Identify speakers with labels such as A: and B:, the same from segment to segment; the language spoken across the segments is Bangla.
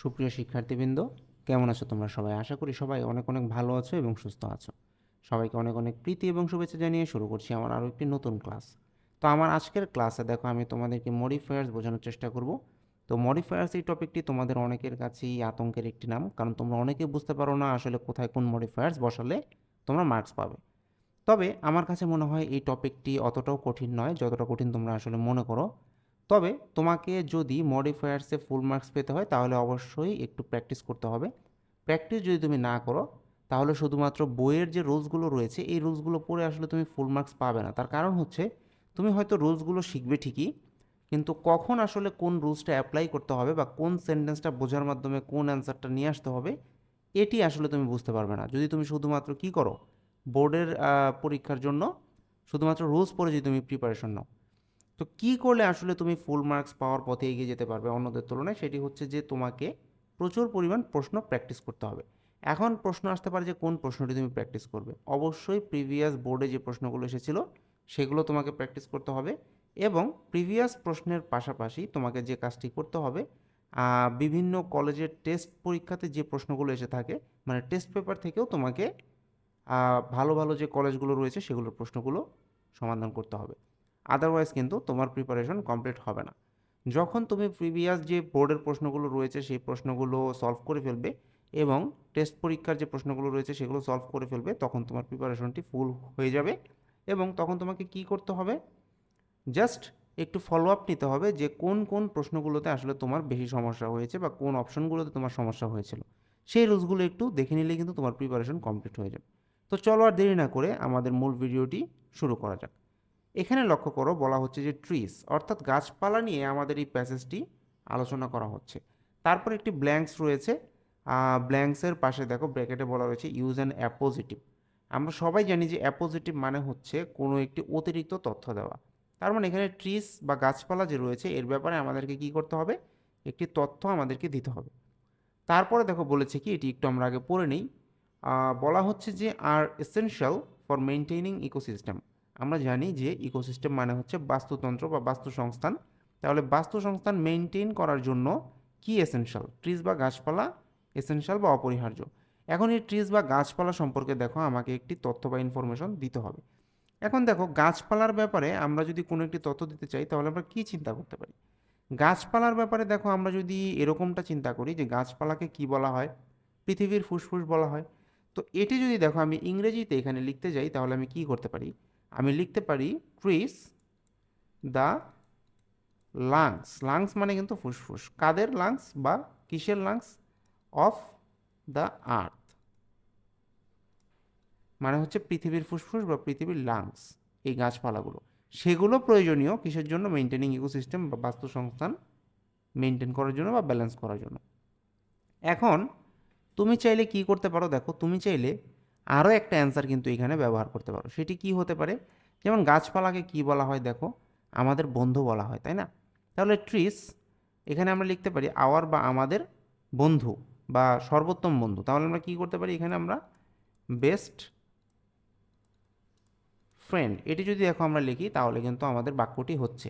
A: সুপ্রিয় শিক্ষার্থীবৃন্দ, কেমন আছো তোমরা সবাই? আশা করি সবাই অনেক অনেক ভালো আছো এবং সুস্থ আছো। সবাইকে অনেক অনেক প্রীতি এবং শুভেচ্ছা জানিয়ে শুরু করছি আমার আরও একটি নতুন ক্লাস। তো আমার আজকের ক্লাসে দেখো আমি তোমাদেরকে মডিফায়ার্স বোঝানোর চেষ্টা করব। তো মডিফায়ার্স এই টপিকটি তোমাদের অনেকের কাছেই আতঙ্কের একটি নাম, কারণ তোমরা অনেকে বুঝতে পারো না আসলে কোথায় কোন মডিফায়ার্স বসালে তোমরা মার্কস পাবে। তবে আমার কাছে মনে হয় এই টপিকটি অতটাও কঠিন নয়, যতটা কঠিন তোমরা আসলে মনে করো। তবে তোমাকে যদি মডিফায়ার্সে ফুল মার্কস পেতে হয়, তাহলে অবশ্যই একটু প্র্যাকটিস করতে হবে। প্র্যাকটিস যদি তুমি না করো, তাহলে শুধুমাত্র বইয়ের যে রুলসগুলো রয়েছে, এই রুলসগুলো পড়ে আসলে তুমি ফুল মার্কস পাবে না। তার কারণ হচ্ছে, তুমি হয়তো রুলসগুলো শিখবে ঠিকই, কিন্তু কখন আসলে কোন রুলসটা অ্যাপ্লাই করতে হবে বা কোন সেন্টেন্সটা বোঝার মাধ্যমে কোন অ্যান্সারটা নিয়ে আসতে হবে, এটি আসলে তুমি বুঝতে পারবে না। যদি তুমি শুধুমাত্র কি করো বোর্ডের পরীক্ষার জন্য, শুধুমাত্র রুলস পড়ে যদি তুমি প্রিপারেশন নাও তো কী করলে আসলে তুমি ফুল মার্কস পাওয়ার পথে এগিয়ে যেতে পারবে অন্যদের তুলনায়? সেটি হচ্ছে যে তোমাকে প্রচুর পরিমাণ প্রশ্ন প্র্যাকটিস করতে হবে। এখন প্রশ্ন আসতে পারে যে কোন প্রশ্নটি তুমি প্র্যাকটিস করবে? অবশ্যই প্রিভিয়াস বোর্ডে যে প্রশ্নগুলো এসেছিল, সেগুলো তোমাকে প্র্যাকটিস করতে হবে এবং প্রিভিয়াস প্রশ্নের পাশাপাশি তোমাকে যে কাজটি করতে হবে বিভিন্ন কলেজের টেস্ট পরীক্ষাতে যে প্রশ্নগুলো এসে থাকে মানে টেস্ট পেপার থেকেও তোমাকে ভালো ভালো যে কলেজগুলো রয়েছে, সেগুলোর প্রশ্নগুলো সমাধান করতে হবে। আদারওয়াইজ কিন্তু তোমার প্রিপারেশন কমপ্লিট হবে না। যখন তুমি প্রিভিয়াস যে বোর্ডের প্রশ্নগুলো রয়েছে, সেই প্রশ্নগুলো সলভ করে ফেলবে এবং টেস্ট পরীক্ষার যে প্রশ্নগুলো রয়েছে, সেগুলো সলভ করে ফেলবে, তখন তোমার প্রিপারেশনটি ফুল হয়ে যাবে এবং তখন তোমাকে কি করতে হবে? জাস্ট একটু ফলো আপ নিতে হবে যে কোন কোন প্রশ্নগুলোতে আসলে তোমার বেশি সমস্যা হয়েছে বা কোন অপশনগুলোতে তোমার সমস্যা হয়েছিল। সেই রুলসগুলো একটু দেখে নিলে কিন্তু তোমার প্রিপারেশন কমপ্লিট হয়ে যাবে। তো চলো আর দেরি না করে আমাদের মূল ভিডিওটি শুরু করা যাক। এখানে লক্ষ্য করো বলা হচ্ছে যে ট্রিস অর্থাৎ গাছপালা নিয়ে আমাদের এই প্যাসেজটি আলোচনা করা হচ্ছে। তারপর একটি ব্ল্যাঙ্কস রয়েছে। ব্ল্যাঙ্কসের পাশে দেখো ব্র্যাকেটে বলা রয়েছে ইউজ অ্যান্ড অ্যাপোজিটিভ আমরা সবাই জানি যে অ্যাপোজিটিভ মানে হচ্ছে কোনো একটি অতিরিক্ত তথ্য দেওয়া। তার মানে এখানে ট্রিস বা গাছপালা যে রয়েছে, এর ব্যাপারে আমাদেরকে কি করতে হবে? একটি তথ্য আমাদেরকে দিতে হবে। তারপরে দেখো বলেছে কি, এটি একটু আমরা আগে পড়ে নিই। বলা হচ্ছে যে are essential for maintaining ecosystem আমরা জানি যে ইকোসিস্টেম মানে হচ্ছে বাস্তুতন্ত্র বা বাস্তু সংস্থান তাহলে বাস্তু সংস্থান মেনটেন করার জন্য কি এসেনশিয়াল ট্রিজ বা গাছপালা এসেনশিয়াল বা অপরিহার্য? এখন এই ট্রিজ বা গাছপালা সম্পর্কে দেখো, আমাকে একটি তথ্য বা ইনফরমেশন দিতে হবে। এখন দেখো, গাছপালার ব্যাপারে আমরা যদি কোনো একটি তথ্য দিতে চাই, তাহলে আমরা কী চিন্তা করতে পারি? গাছপালার ব্যাপারে দেখো, আমরা যদি এরকমটা চিন্তা করি যে গাছপালাকে কি বলা হয়? পৃথিবীর ফুসফুস বলা হয়। তো এটি যদি দেখো, আমি ইংরেজিতে এখানে লিখতে যাই, তাহলে আমি কি করতে পারি? আমি লিখতে পারি ট্রিস দ্য লাংস। লাংস মানে কিন্তু ফুসফুস। কাদের লাংস বা কিসের লাংস? Of the earth. মানে হচ্ছে পৃথিবীর ফুসফুস বা পৃথিবীর লাংস, এই গাছপালাগুলো। সেগুলো প্রয়োজনীয় কিসের জন্য? মেনটেনিং ইকোসিস্টেম বা বাস্তু সংস্থান মেনটেন করার জন্য বা ব্যালেন্স করার জন্য। এখন, তুমি চাইলে কি করতে পারো? দেখো, তুমি চাইলে আরও একটা অ্যান্সার কিন্তু এখানে ব্যবহার করতে পারো। সেটি কি হতে পারে? যেমন গাছপালাকে কি বলা হয় দেখো? আমাদের বন্ধু বলা হয়, তাই না? তাহলে ট্রিস এখানে আমরা লিখতে পারি আওয়ার বা আমাদের বন্ধু বা সর্বোত্তম বন্ধু। তাহলে আমরা কি করতে পারি? এখানে আমরা বেস্ট ফ্রেন্ড এটি যদি দেখো আমরা লিখি, তাহলে কিন্তু আমাদের বাক্যটি হচ্ছে।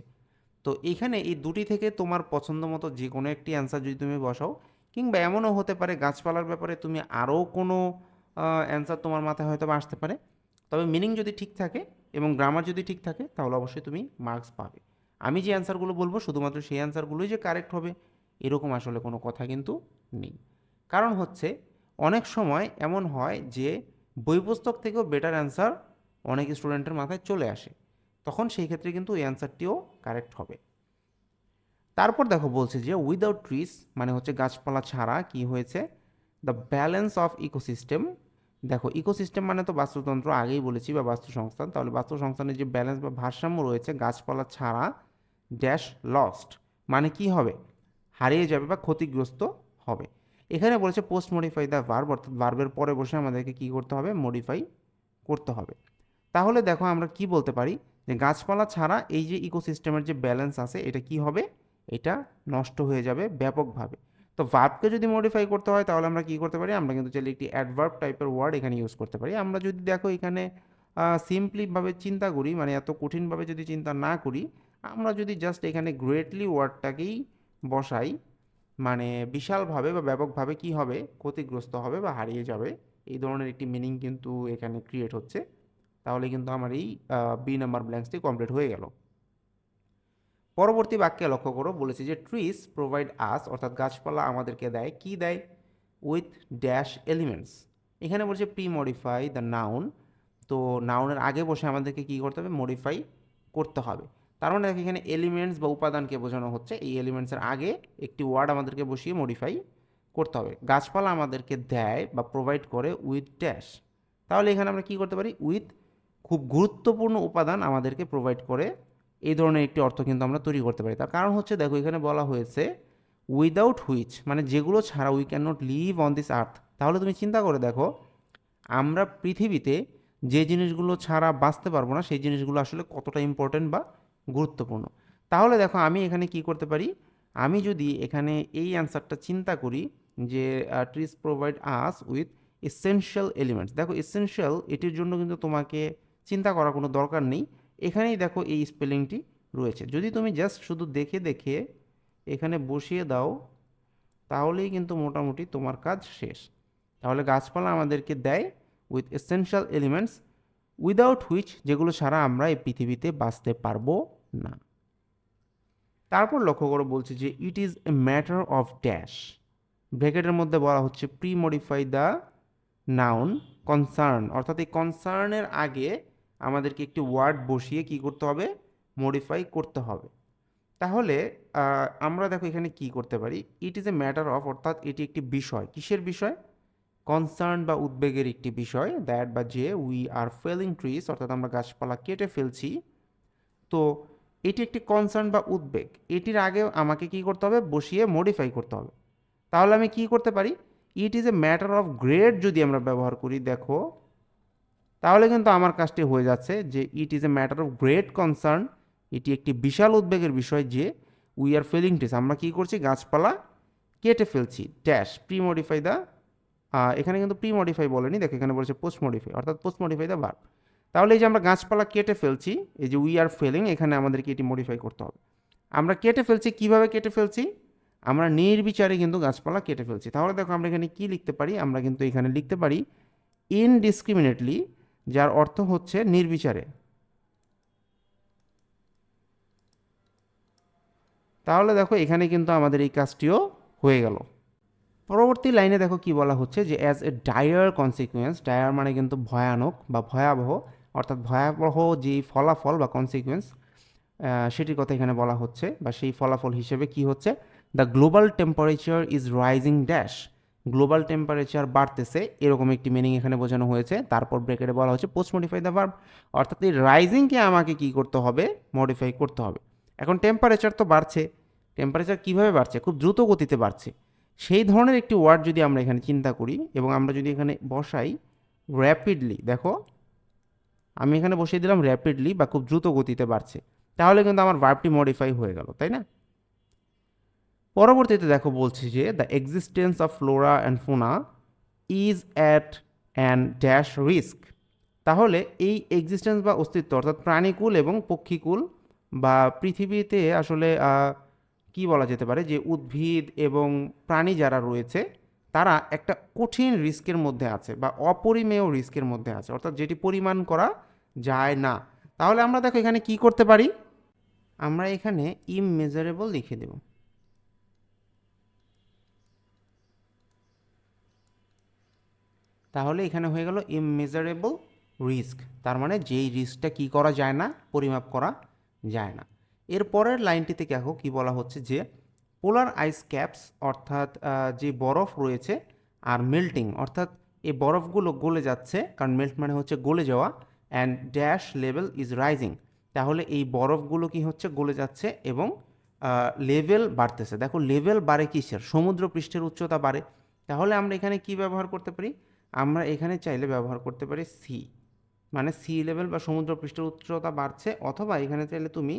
A: তো এখানে এই দুটি থেকে তোমার পছন্দ মতো যে কোনো একটি অ্যান্সার যদি তুমি বসাও, কিংবা এমনও হতে পারে গাছপালার ব্যাপারে তুমি আরও কোনো অ্যান্সার তোমার মাথায় হয়তো আসতে পারে। তবে মিনিং যদি ঠিক থাকে এবং গ্রামার যদি ঠিক থাকে, তাহলে অবশ্যই তুমি মার্কস পাবে। আমি যে অ্যান্সারগুলো বলব, শুধুমাত্র সেই অ্যান্সারগুলোই যে কারেক্ট হবে, এরকম আসলে কোনো কথা কিন্তু নেই। কারণ হচ্ছে, অনেক সময় এমন হয় যে বই পুস্তক থেকেও বেটার অ্যান্সার অনেক স্টুডেন্টের মাথায় চলে আসে। তখন সেই ক্ষেত্রে কিন্তু এই অ্যান্সারটিও কারেক্ট হবে। তারপর দেখো বলছে যে উইদাউট ট্রিস মানে হচ্ছে গাছপালা ছাড়া কি হয়েছে? দ্য ব্যালেন্স অফ ইকোসিস্টেম দেখো ইকোসিস্টেম মানে তো বাস্তুতন্ত্র আগেই বলেছি বা বাস্তু সংস্থান তাহলে বাস্তু সংস্থানের যে ব্যালেন্স বা ভারসাম্য রয়েছে গাছপালা ছাড়া ড্যাশ লস্ট মানে কি হবে? হারিয়ে যাবে বা ক্ষতিগ্রস্ত হবে। এখানে বলেছে পোস্ট মডিফাই দ্য ভার্ব অর্থাৎ ভার্বের পরে বসে আমাদেরকে কি করতে হবে? মডিফাই করতে হবে। তাহলে দেখো আমরা কি বলতে পারি? যে গাছপালা ছাড়া এই যে ইকোসিস্টেমের যে ব্যালেন্স আছে, এটা কি হবে? এটা নষ্ট হয়ে যাবে ব্যাপকভাবে। তো ভার্বকে যদি মডিফাই করতে হয়, তাহলে আমরা কি করতে পারি? আমরা কিন্তু চাইলে একটি অ্যাডভার্ব টাইপের ওয়ার্ড এখানে ইউজ করতে পারি। আমরা যদি দেখো এখানে সিম্পলিভাবে চিন্তা করি মানে এত কঠিনভাবে যদি চিন্তা না করি, আমরা যদি জাস্ট এখানে গ্রেটলি ওয়ার্ডটাকেই বসাই মানে বিশালভাবে বা ব্যাপকভাবে কি হবে? ক্ষতিগ্রস্ত হবে বা হারিয়ে যাবে। এই ধরনের একটি মিনিং কিন্তু এখানে ক্রিয়েট হচ্ছে। তাহলে কিন্তু আমার এই বি নাম্বার ব্ল্যাঙ্কসটি কমপ্লিট হয়ে গেল। পরবর্তী বাক্যে লক্ষ্য করো, বলেছে যে ট্রিস প্রোভাইড আস অর্থাৎ গাছপালা আমাদেরকে দেয়, কি দেয়? উইথ ড্যাশ এলিমেন্টস এখানে বলছে প্রি মডিফাই দ্য নাউন তো নাউনের আগে বসে আমাদেরকে কী করতে হবে? মডিফাই করতে হবে। তার মানে এখানে এলিমেন্টস বা উপাদানকে বোঝানো হচ্ছে। এই এলিমেন্টসের আগে একটি ওয়ার্ড আমাদেরকে বসিয়ে মডিফাই করতে হবে। গাছপালা আমাদেরকে দেয় বা প্রোভাইড করে উইথ ড্যাশ তাহলে এখানে আমরা কী করতে পারি? উইথ খুব গুরুত্বপূর্ণ উপাদান আমাদেরকে প্রোভাইড করে এই ধরনের একটি অর্থ কিন্তু আমরা তৈরি করতে পারি। তার কারণ হচ্ছে দেখো, এখানে বলা হয়েছে উইদাউট হুইচ মানে যেগুলো ছাড়া we can not live on this earth তাহলে তুমি চিন্তা করে দেখো, আমরা পৃথিবীতে যে জিনিসগুলো ছাড়া বাঁচতে পারব না, সেই জিনিসগুলো আসলে কতটা ইম্পর্টেন্ট বা গুরুত্বপূর্ণ। তাহলে দেখো, আমি এখানে কি করতে পারি? আমি যদি এখানে এই অ্যান্সারটা চিন্তা করি যে trees provide us with essential elements দেখো এসেনশিয়াল এটির জন্য কিন্তু তোমাকে চিন্তা করার কোনো দরকার নেই। এখানেই দেখো এই স্পেলিংটি রয়েছে। যদি তুমি জাস্ট শুধু দেখে দেখে এখানে বসিয়ে দাও, তাহলেই কিন্তু মোটামুটি তোমার কাজ শেষ। তাহলে গাছপালা আমাদেরকে দেয় with essential elements without which যেগুলো ছাড়া আমরা এই পৃথিবীতে বাঁচতে পারব না। তারপর লক্ষ্য করে বলছে যে it is a matter of dash ব্র্যাকেটের মধ্যে বলা হচ্ছে pre modify the noun concern অর্থাৎ এই কনসার্নের আগে আমাদেরকে একটি ওয়ার্ড বসিয়ে কি করতে হবে? মডিফাই করতে হবে। তাহলে আমরা দেখো এখানে কি করতে পারি? It is a matter of অর্থাৎ এটি একটি বিষয়। কিসের বিষয়? কনসার্ন বা উদ্বেগের একটি বিষয় দ্যাট বা যে উই আর ফেলিং ট্রিজ অর্থাৎ আমরা গাছপালা কেটে ফেলছি। তো, এটি একটি কনসার্ন বা উদ্বেগ। এটির আগে আমাকে কি করতে হবে? বসিয়ে মডিফাই করতে হবে। তাহলে আমি কি করতে পারি? It is a matter of grade যদি আমরা ব্যবহার করি, দেখো তাহলে কিন্তু আমার কাজটি হয়ে যাচ্ছে যে it is a matter of great concern এটি একটি বিশাল উদ্বেগের বিষয় যে উই আর ফেলিং ট্রিজ আমরা কি করছি? গাছপালা কেটে ফেলছি ড্যাশ প্রি মডিফাই দ্য এখানে কিন্তু প্রি মডিফাই বলেনি, দেখো এখানে বলেছে পোস্ট মডিফাই অর্থাৎ পোস্ট মডিফাই দ্য ভার্ব তাহলে এই যে আমরা গাছপালা কেটে ফেলছি, এই যে উই আর ফেলিং এখানে আমাদেরকে এটি মডিফাই করতে হবে। আমরা কেটে ফেলছি, কীভাবে কেটে ফেলছি? আমরা নির্বিচারে কিন্তু গাছপালা কেটে ফেলছি। তাহলে দেখো আমরা এখানে কি লিখতে পারি? আমরা কিন্তু এখানে লিখতে পারি ইনডিসক্রিমিনেটলি যার অর্থ হচ্ছে নির্বিচারে। তাহলে দেখো এখানে কিন্তু আমাদের এই কাজটিও হয়ে গেল। পরবর্তী লাইনে দেখো কি বলা হচ্ছে যে as a dire consequence dire মানে কিন্তু ভয়ানক বা ভয়াবহ, অর্থাৎ ভয়াবহ যে ফলাফল বা কনসিকুয়েন্স সেটির কথা এখানে বলা হচ্ছে বা সেই ফলাফল হিসেবে কি হচ্ছে? The global temperature is rising dash global temperature বাড়তেছে, এরকম একটি মিনিং এখানে বোঝানো হয়েছে। তারপর ব্রেকেটে বলা হচ্ছে পোস্ট মডিফাই দ্য ভার্ব অর্থাৎ এই রাইজিংকে আমাকে কি করতে হবে? মডিফাই করতে হবে। এখন টেম্পারেচার তো বাড়ছে। টেম্পারেচার কীভাবে বাড়ছে? খুব দ্রুত গতিতে বাড়ছে। সেই ধরনের একটি ওয়ার্ড যদি আমরা এখানে চিন্তা করি এবং আমরা যদি এখানে বসাই র্যাপিডলি দেখো, আমি এখানে বসিয়ে দিলাম র্যাপিডলি বা খুব দ্রুত গতিতে বাড়ছে। তাহলে কিন্তু আমার ভার্বটি মডিফাই হয়ে গেল, তাই না? পরবর্তীতে দেখো বলছি যে the existence of flora and fauna is at and dash risk তাহলে এই এক্সিস্টেন্স বা অস্তিত্ব অর্থাৎ প্রাণীকুল এবং পক্ষীকুল বা পৃথিবীতে আসলে কি বলা যেতে পারে যে উদ্ভিদ এবং প্রাণী যারা রয়েছে, তারা একটা কঠিন রিস্কের মধ্যে আছে বা অপরিমেয় রিস্কের মধ্যে আছে, অর্থাৎ যেটি পরিমাণ করা যায় না। তাহলে আমরা দেখো এখানে কি করতে পারি? আমরা এখানে ইমমেজারেবল লিখে দেব। তাহলে এখানে হয়ে গেল ইমমেজারেবল রিস্ক তার মানে যেই রিস্কটা কি করা যায় না, পরিমাপ করা যায় না। এর পরের লাইনটিতে দেখো কি বলা হচ্ছে যে পোলার আইস ক্যাপস অর্থাৎ যে বরফ রয়েছে আর মেল্টিং অর্থাৎ এই বরফগুলো গলে যাচ্ছে, কারণ মেল্ট মানে হচ্ছে গলে যাওয়া and dash level is rising তাহলে এই বরফগুলো কি হচ্ছে, গলে যাচ্ছে এবং লেভেল বাড়তেছে। দেখো লেভেল বাড়ে কিসের? সমুদ্র পৃষ্ঠের উচ্চতা বাড়ে। তাহলে আমরা এখানে কি ব্যবহার করতে পারি? আমরা এখানে চাইলে ব্যবহার করতে পারি সি মানে সি লেভেল বা সমুদ্র পৃষ্ঠের উচ্চতা বাড়ছে, অথবা এখানে চাইলে তুমি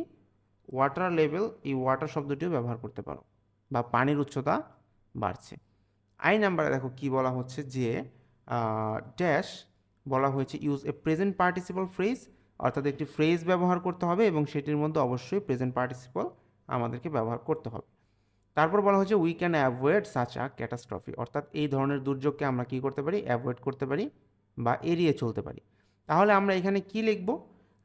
A: ওয়াটার লেভেল এই ওয়াটার শব্দটিও ব্যবহার করতে পারো, বা পানির উচ্চতা বাড়ছে। আই নাম্বারে দেখো কি বলা হচ্ছে যে ড্যাশ বলা হয়েছে use a present participle phrase অর্থাৎ একটি ফ্রেজ ব্যবহার করতে হবে এবং সেটির মধ্যে অবশ্যই প্রেজেন্ট পার্টিসিপল আমাদেরকে ব্যবহার করতে হবে। তারপর বলা হচ্ছে we can avoid such a catastrophe অর্থাৎ এই ধরনের দুর্যোগকে আমরা কী করতে পারি? অ্যাভয়েড করতে পারি বা এড়িয়ে চলতে পারি। তাহলে আমরা এখানে কি লিখব?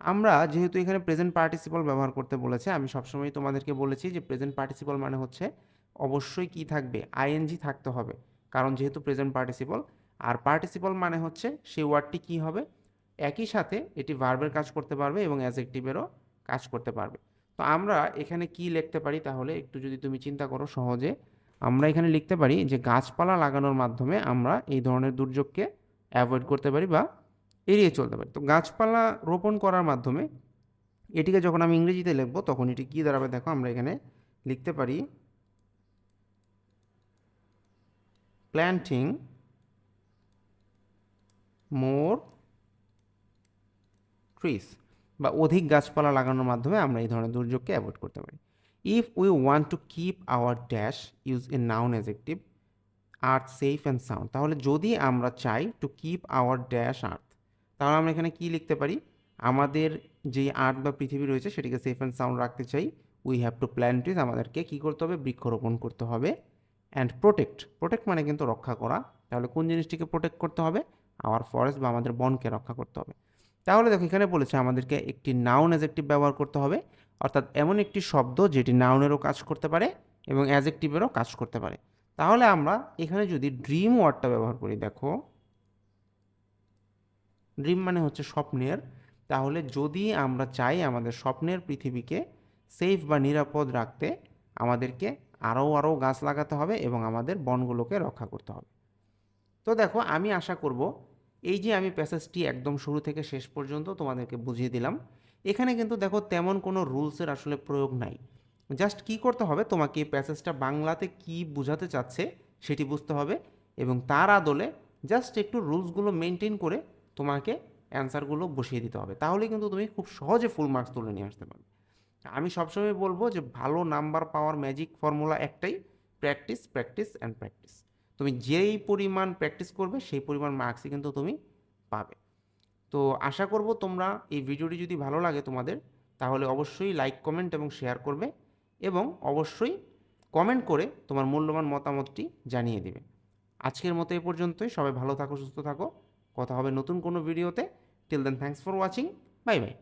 A: আমরা যেহেতু এখানে প্রেজেন্ট পার্টিসিপল ব্যবহার করতে বলেছে, আমি সবসময় তোমাদেরকে বলেছি যে প্রেজেন্ট পার্টিসিপল মানে হচ্ছে অবশ্যই কি থাকবে? আইএনজি থাকতে হবে। কারণ যেহেতু প্রেজেন্ট পার্টিসিপল আর পার্টিসিপল মানে হচ্ছে সেই ওয়ার্ডটি কি হবে? একই সাথে এটি ভার্বের কাজ করতে পারবে এবং অ্যাজেক্টিভেরও কাজ করতে পারবে। তো আমরা এখানে কি লিখতে পারি? তাহলে একটু যদি তুমি চিন্তা করো সহজে, আমরা এখানে লিখতে পারি যে গাছপালা লাগানোর মাধ্যমে আমরা এই ধরনের দুর্যোগকে অ্যাভয়েড করতে পারি বা এড়িয়ে চলতে পারি। তো গাছপালা রোপণ করার মাধ্যমে এটিকে যখন আমি ইংরেজিতে লিখব, তখন এটি কী দাঁড়াবে? দেখো আমরা এখানে লিখতে পারি প্ল্যান্টিং মোর ট্রিস বা অধিক গাছপালা লাগানোর মাধ্যমে আমরা এই ধরনের দুর্যোগকে অ্যাভয়েড করতে পারি। If we want to keep our dash use a noun adjective earth safe and sound তাহলে যদি আমরা চাই to keep our dash earth তাহলে আমরা এখানে কি লিখতে পারি? আমাদের যে আর্থ বা পৃথিবী রয়েছে সেটিকে সেফ অ্যান্ড সাউন্ড রাখতে চাই। We have to plan trees আমাদেরকে কী করতে হবে? বৃক্ষরোপণ করতে হবে অ্যান্ড প্রোটেক্ট প্রোটেক্ট মানে কিন্তু রক্ষা করা। তাহলে কোন জিনিসটিকে প্রোটেক্ট করতে হবে? আওয়ার ফরেস্ট বা আমাদের বনকে রক্ষা করতে হবে। তাহলে দেখো এখানে বলেছে আমাদেরকে একটি নাউন অ্যাজেক্টিভ ব্যবহার করতে হবে। অর্থাৎ এমন একটি শব্দ যেটি নাউনেরও কাজ করতে পারে এবং অ্যাজেক্টিভেরও কাজ করতে পারে। তাহলে আমরা এখানে যদি ড্রিম ওয়ার্ডটা ব্যবহার করি, দেখো। ড্রিম মানে হচ্ছে স্বপ্নের। তাহলে যদি আমরা চাই আমাদের স্বপ্নের পৃথিবীকে সেফ বা নিরাপদ রাখতে, আমাদেরকে আরও আরও গাছ লাগাতে হবে এবং আমাদের বনগুলোকে রক্ষা করতে হবে। তো দেখো, আমি আশা করব এই যে আমি প্যাসেজটি একদম শুরু থেকে শেষ পর্যন্ত তোমাদেরকে বুঝিয়ে দিলাম, এখানে কিন্তু দেখো তেমন কোনো রুলসের আসলে প্রয়োগ নাই। জাস্ট কি করতে হবে? তোমাকে এই প্যাসেজটা বাংলাতে কি বোঝাতে চাচ্ছে সেটি বুঝতে হবে এবং তার আদলে জাস্ট একটু রুলসগুলো মেনটেন করে তোমাকে অ্যান্সারগুলো বসিয়ে দিতে হবে। তাহলে কিন্তু তুমি খুব সহজে ফুল মার্কস তুলে নিয়ে আসতে পারবে। আমি সবসময় বলব যে ভালো নাম্বার পাওয়ার ম্যাজিক ফর্মুলা একটাই প্র্যাকটিস প্র্যাকটিস অ্যান্ড প্র্যাকটিস তুমি যেই পরিমাণ প্র্যাকটিস করবে, সেই পরিমাণ মার্কসই কিন্তু তুমি পাবে। তো আশা করব তোমরা এই ভিডিওটি যদি ভালো লাগে তোমাদের, তাহলে অবশ্যই লাইক কমেন্ট এবং শেয়ার করবে এবং অবশ্যই কমেন্ট করে তোমার মূল্যবান মতামতটি জানিয়ে দেবে। আজকের মতো এ পর্যন্তই। সবাই ভালো থাকো, সুস্থ থাকো। কথা হবে নতুন কোনো ভিডিওতে till then thanks for watching bye bye